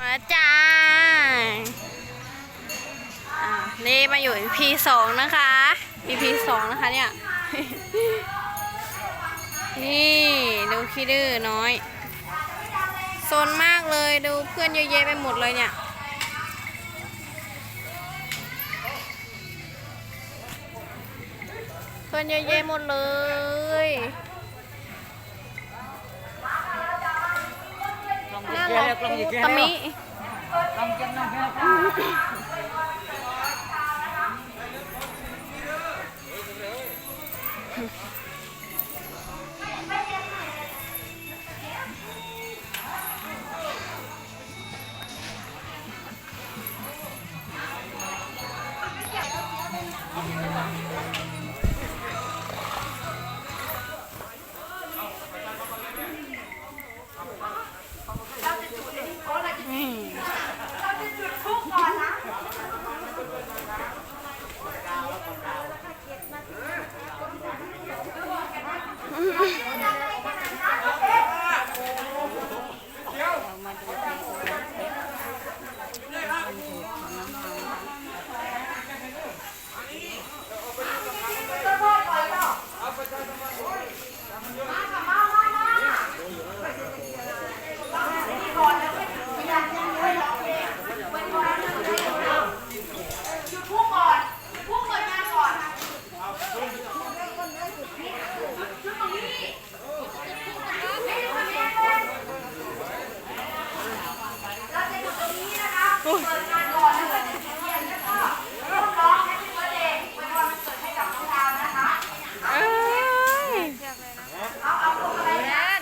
มาจ้าอ่านี่มาอยู่ EP สองนะคะ EP สองนะคะเนี่ย นี่ดูคิดื้อน้อยโซนมากเลยดูเพื่อนเยอะแยะไปหมดเลยเนี่ย เพื่อนเยอะแยะหมดเลย น่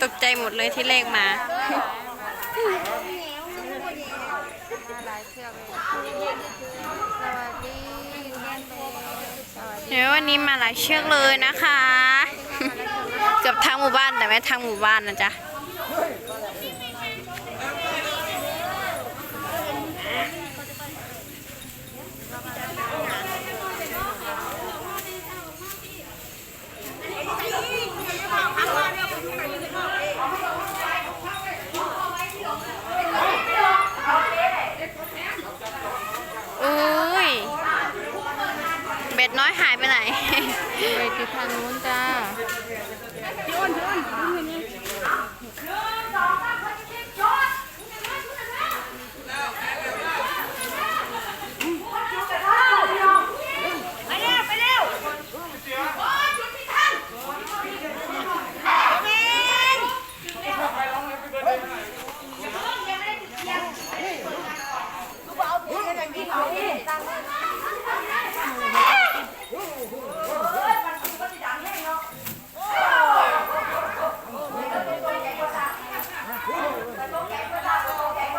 ตกใจหมดเลยที่เลขมา เดี๋ยววันนี้มาหลายเชือกเลยนะคะ เกือบทางหมู่บ้านแต่ไม่ทางหมู่บ้านนะจ๊ะ อุ้ย เบ็ดน้อยหายไปไหน ไปติดทางนู้นจ้า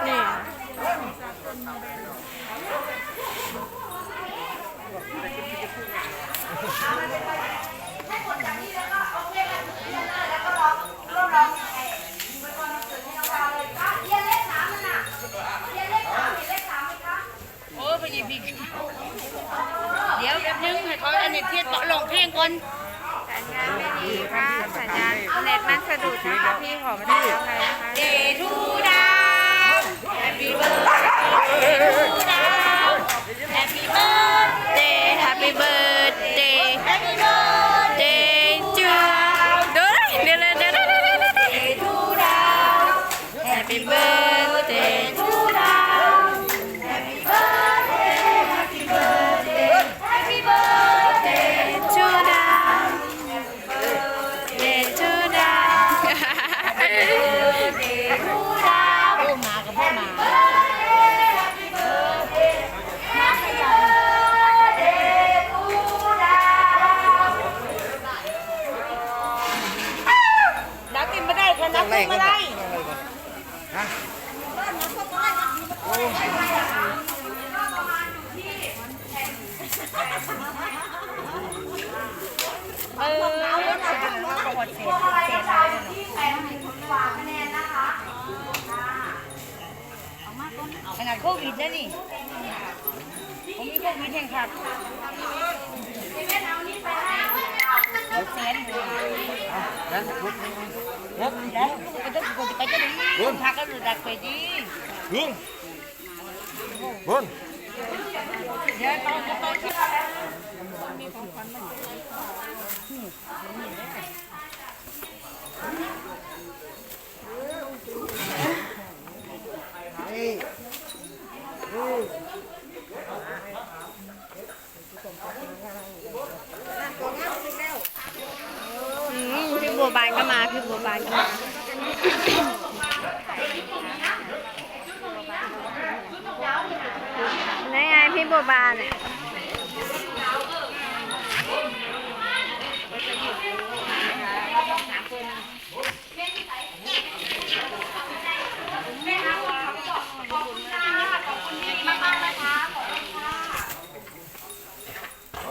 นี่ โอ้ยไปหยิบอีกเดี๋ยวแป๊บนึงให้เขาอันนี้เทียบเกาะ นสัญญาณไม่ดีค่ะสัญญาณเน็ตมันสะดุดนะคะพี่ขอไม่ได้แล้วใครนะคะเดทูดาวแฮปปี้เบิร์ดทูดาวแฮปปี้เบิร์ด Day Happy Birthday นาดโควิดนะนี่ ผมมีโควิดแห่งขาดเสียนแล้วแล้วก็จะไปจะดีพักก็ดักไปดีลุงบนอืมพี่บัวบานก็มา พี่บัวบานก็มาพี่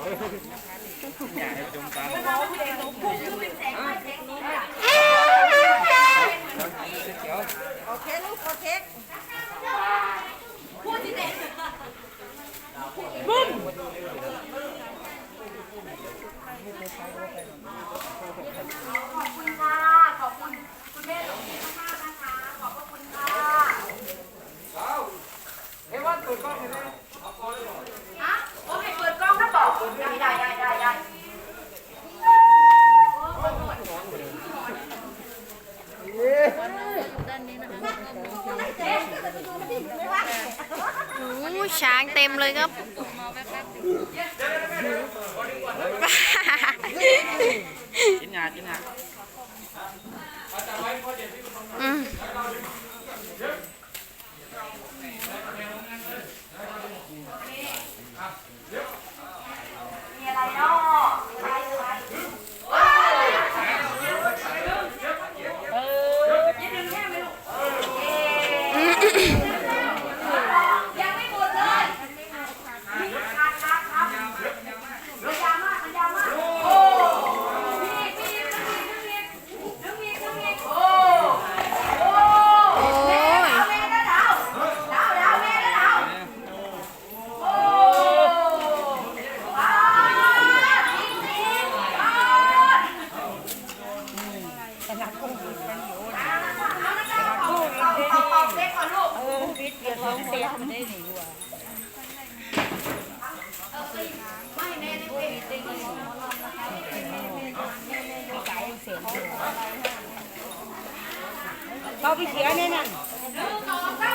อย่าให้ประชุมตามเคลูกโอเค อู้ช้างเต็มเลยครับ กินงากินค่ะอืม ยังไม่หมดเลยขาดขาดครับมันยาวมากมันยาวมากโอ้พี่พี่ดึงอีกดึงอีกดึงอีกดึงอีกโอ้โอ้ โอ้ย ดาวแม่นะดาวดาวดาวแม่นะดาวโอ้ว้าวจริงจริงว้าวแต่ละคนเอาละค่ะเอาละค่ะเป่าเป่าเป่าเด็กก่อนลูก เขาไปเสียเนี่ยนั่นเป่าเป่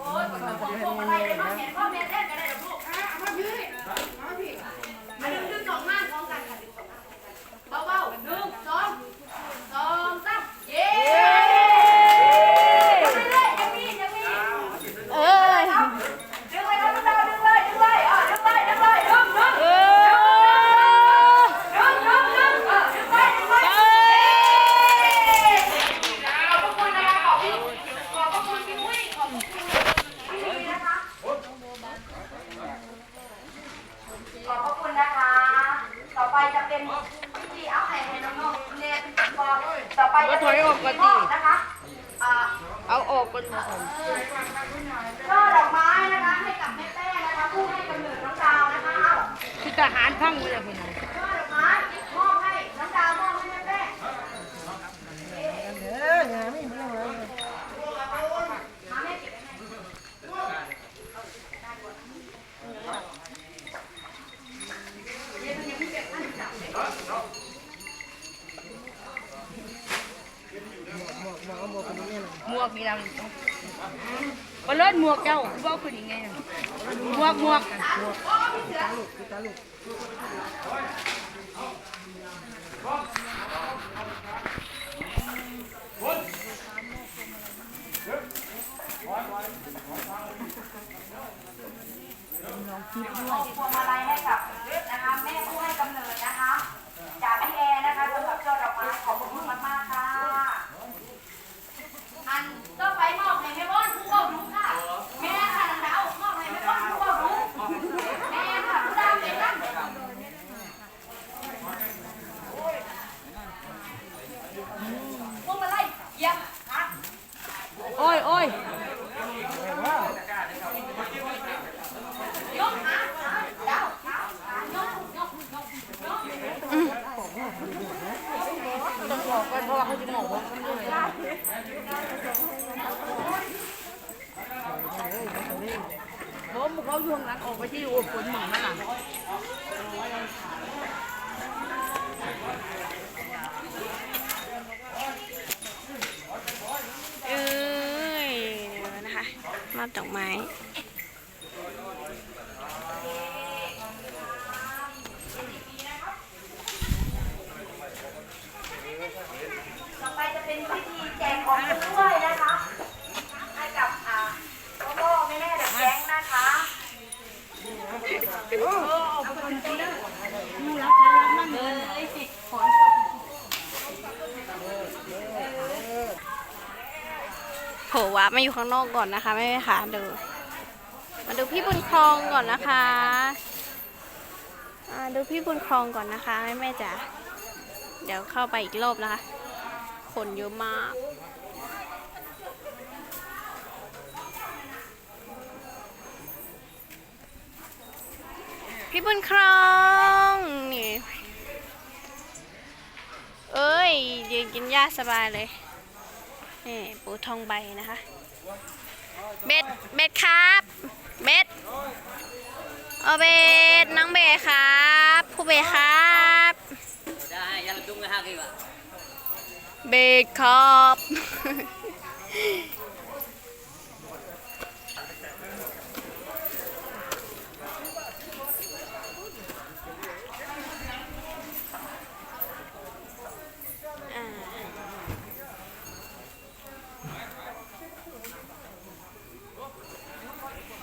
โอ้ยขอขออะไรเลยมาเห็นพ่อแม่เล่นกันได้หรอลูกอะมาพี่เอามาพี่มาดึงดึงสองข้างพร้อมกันค่ะดึงสองข้างพร้อมกันเบาๆหนึ่งสองสองสามเย้ยังไม่เลยยังมียังมี เอ้ย ดึงเลยน้องดาวดึงเลยดึงเลยอะดึงเลยดึงเลยดึงดึง เออ ดึงดึงดึงเออดึงไปดึงไปขอบพระคุณนะคะขอบพี่ขอบพระคุณพี่มุ้ยขอบพระคุณพี่ลีนะคะ ขอบพระคุณนะคะ ต่อไปจะ เป็นพิธีเอาให้ให้น้องๆเรียนบอกต่อไปจะเป็นพิธีมอบนะคะอ่าเอาออกก่อนช่อดอกไม้นะคะให้กับแม่แป้นะคะผู้ให้กำเนิดน้องดาวนะคะเอา คือทหารพังเลยคุณช่อดอกไม้มอบให้น้องดาวมอบให้แม่แป้มาแม่เก็บไว้ให้ หมวกนี่เราบอลเลิศหมวกเจ้าว่าคือยังไงหมวกหมวกพวงมาลัยให้กับนะคะแม่ผู้ให้กำเนิด บอกกันเพราะว่าเขาจะหมอกว่าเพราะมันเขาช่วงนั้นออกไปที่อุบลหมองนั่นน่ะเอ้ยเดี๋ยนะคะมอบดอกไม้ ต่อไปจะเป็นพิธีแจก ของชำร่วยนะคะให้กับอ่าพ่อๆแม่ๆเด็กแก๊งนะคะโผล่วับมาอยู่ข้างนอกก่อนนะคะแม่ค่ะดูมาดูพี่บุญครองก่อนนะคะอ่าดูพี่บุญครองก่อนนะคะแม่แม่จ๋าเดี๋ยวเข้าไปอีกรอบนะคะ คนเยอะมาก พี่บุญครองนี่เอ้ยยืนกินหญ้าสบายเลยนี่ปูทองใบนะคะ เบ็ดเบ็ดครับ เบ็ดเอาเบ็ดน้องเบ็ดครับผู้เบ็ดครับได้ยันดุ้งเลยฮะกี่วะเบ็ดครับ